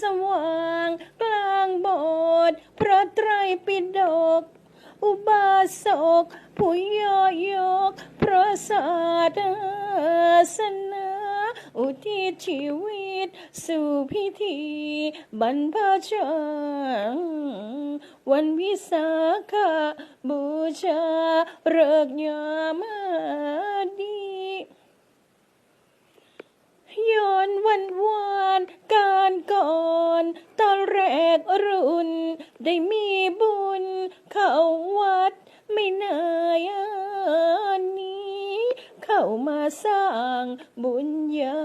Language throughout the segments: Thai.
สว่างกลางโบสถ์พระไตรปิฎกอุบาสกผู้ย่อยกพระศาสนาอุทิศชีวิต สู่พิธีบรรพชา วันวิสาขบูชาเริกยามาดี ได้มีบุญเข้าวัดไม่นายนี้ เข้ามาสร้างบุญญา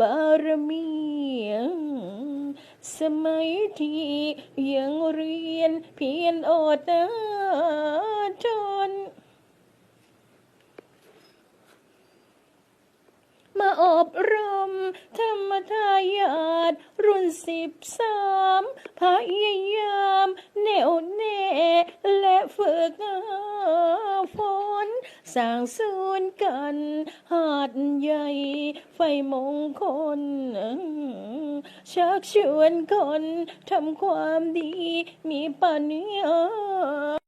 บารมี สมัยที่ยังเรียนเพียนอดทนมาอบรม ธรรมทายาทรุ่นสิบสามพยาย ฝึกฝนสร้างศูนย์กันหาดใหญ่ ไฟมงคลชักชวนคนทำความดีมีปัญญา